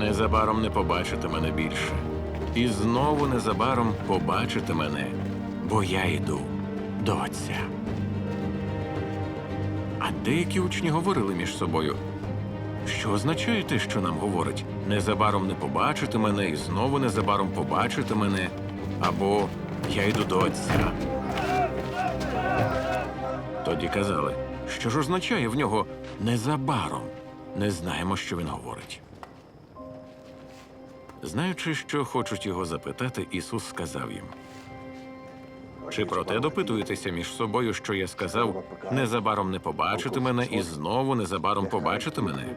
Незабаром не побачите мене більше. І знову незабаром побачите мене, бо я йду до Отця. А деякі учні говорили між собою. Що означає те, що нам говорить? Незабаром не побачите мене і знову незабаром побачите мене, або я йду до Отця. Тоді казали, що ж означає в нього незабаром. Не знаємо, що він говорить. Знаючи, що хочуть його запитати, Ісус сказав їм: Чи про те допитуєтеся між собою, що я сказав, незабаром не побачите мене, і знову незабаром побачите мене?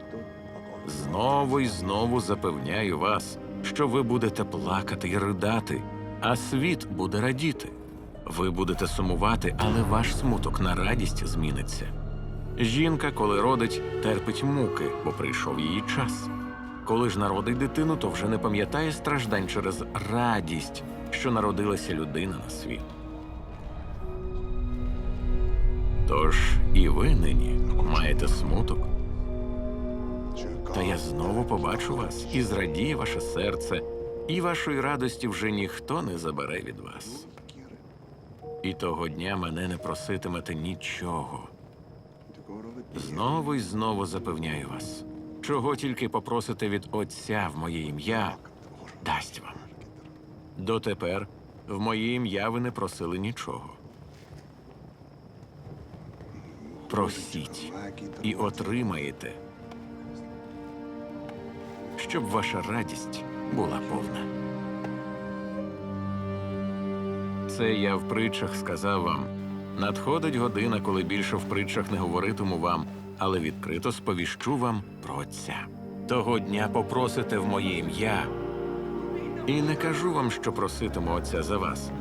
Знову і знову запевняю вас, що ви будете плакати і ридати, а світ буде радіти. Ви будете сумувати, але ваш смуток на радість зміниться. Жінка, коли родить, терпить муки, бо прийшов її час. Коли ж народить дитину, то вже не пам'ятає страждань через радість, що народилася людина на світ. Тож і ви нині маєте смуток, та я знову побачу вас і зрадіє ваше серце, і вашої радості вже ніхто не забере від вас. І того дня мене не проситимете нічого. Знову і знову запевняю вас, чого тільки попросите від Отця в моє ім'я, дасть вам. Дотепер в моє ім'я ви не просили нічого. Просіть і отримаєте, щоб ваша радість була повна. Це я в притчах сказав вам. Надходить година, коли більше в притчах не говоритиму вам, але відкрито сповіщу вам про Отця. Того дня попросите в моє ім'я, і не кажу вам, що проситиму Отця за вас,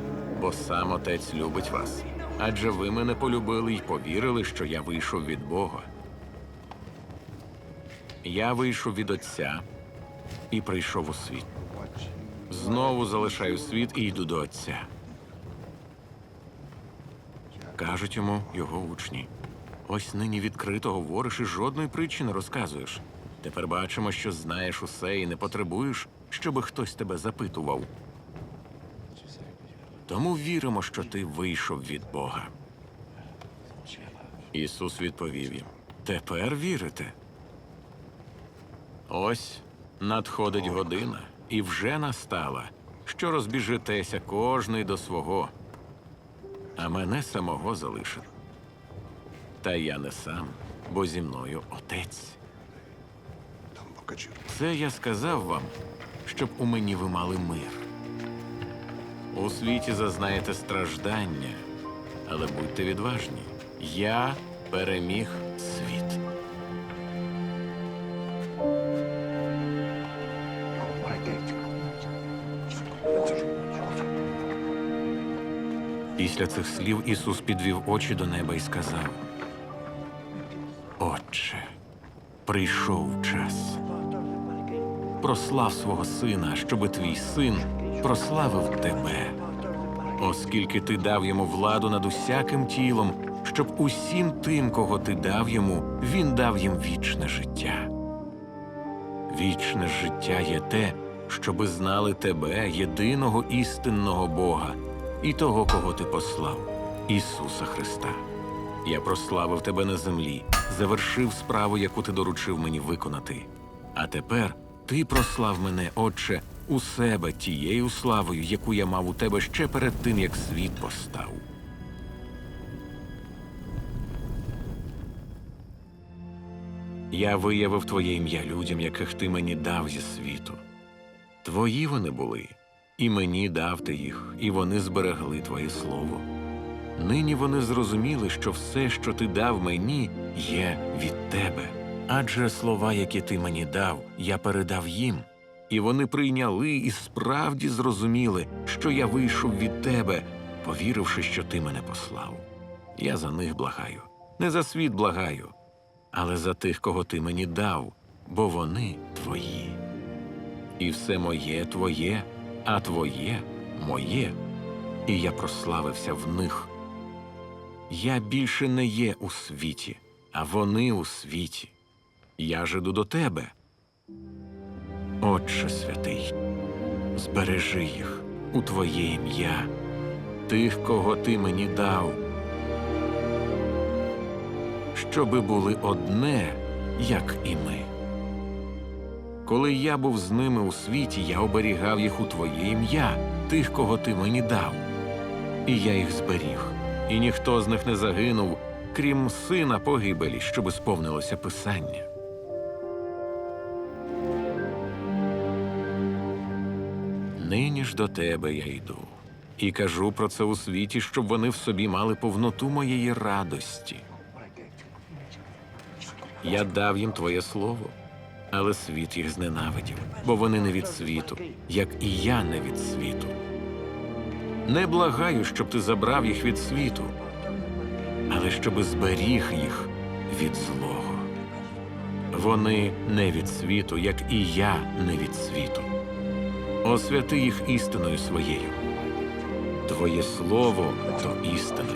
бо сам Отець любить вас. Адже ви мене полюбили й повірили, що я вийшов від Бога. Я вийшов від Отця і прийшов у світ. Знову залишаю світ і йду до Отця. Кажуть йому його учні. Ось нині відкрито говориш і жодної притчі не розказуєш. Тепер бачимо, що знаєш усе і не потребуєш, щоби хтось тебе запитував. Тому віримо, що ти вийшов від Бога. Ісус відповів їм: Тепер вірите. Ось надходить година, і вже настала, що розбіжитеся кожний до свого а мене самого залишив. Та я не сам, бо зі мною отець. Це я сказав вам, щоб у мені ви мали мир. У світі зазнаєте страждання, але будьте відважні. Я переміг світ. Після цих слів Ісус підвів очі до неба і сказав: прийшов час. Прослав свого сина, щоби твій син прославив тебе, оскільки ти дав йому владу над усяким тілом, щоб усім тим, кого ти дав йому, він дав їм вічне життя. Вічне життя є те, щоби знали тебе, єдиного істинного Бога і того, кого ти послав, Ісуса Христа. Я прославив тебе на землі, завершив справу, яку ти доручив мені виконати. А тепер ти прослав мене, Отче, у себе тією славою, яку я мав у тебе ще перед тим, як світ постав. Я виявив твоє ім'я людям, яких ти мені дав зі світу. Твої вони були, і мені дав ти їх, і вони зберегли твоє слово. Нині вони зрозуміли, що все, що ти дав мені, є від тебе. Адже слова, які ти мені дав, я передав їм, і вони прийняли і справді зрозуміли, що я вийшов від тебе, повіривши, що ти мене послав. Я за них благаю, не за світ благаю, але за тих, кого ти мені дав, бо вони твої. І все моє твоє, а твоє моє, і я прославився в них. Я більше не є у світі, а вони у світі. Я ж іду до тебе. Отче святий, збережи їх у Твоє ім'я, тих, кого Ти мені дав, щоби були одне, як і ми. Коли я був з ними у світі, я оберігав їх у Твоє ім'я, тих, кого Ти мені дав. І я їх зберіг, і ніхто з них не загинув, крім сина погибелі, щоби сповнилося Писання. Нині ж до тебе я йду, і кажу про це у світі, щоб вони в собі мали повноту моєї радості. Я дав їм твоє слово, але світ їх зненавидів, бо вони не від світу, як і я не від світу. Не благаю, щоб ти забрав їх від світу, але щоби зберіг їх від злого. Вони не від світу, як і я не від світу. Освяти їх істиною своєю. Твоє слово то істина.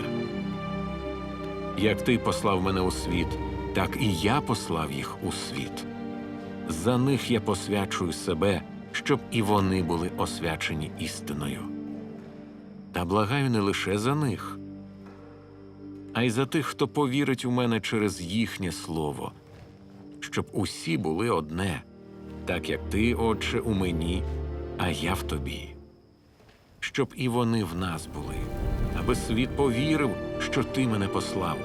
Як ти послав мене у світ, так і я послав їх у світ. За них я посвячую себе, щоб і вони були освячені істиною. Та благаю не лише за них, а й за тих, хто повірить у мене через їхнє слово, щоб усі були одне, так як ти, Отче, у мені, а я в тобі. Щоб і вони в нас були, аби світ повірив, що ти мене послав.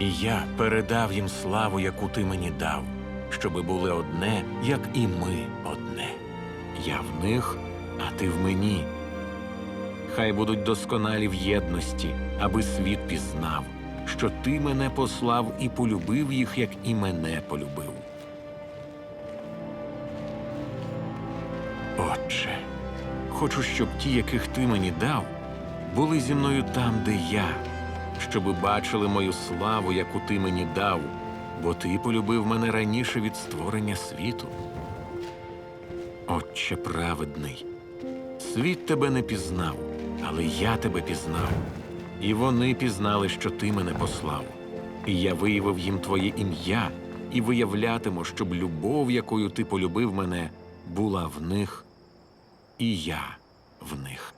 І я передав їм славу, яку ти мені дав, щоби були одне, як і ми одне. Я в них, а ти в мені. Хай будуть досконалі в єдності, аби світ пізнав, що ти мене послав і полюбив їх, як і мене полюбив. Отче, хочу, щоб ті, яких ти мені дав, були зі мною там, де я, щоби бачили мою славу, яку ти мені дав, бо ти полюбив мене раніше від створення світу. Отче праведний, світ тебе не пізнав, але я тебе пізнав, і вони пізнали, що ти мене послав. І я виявив їм твоє ім'я і виявлятиму, щоб любов, якою ти полюбив мене, була в них, і я в них.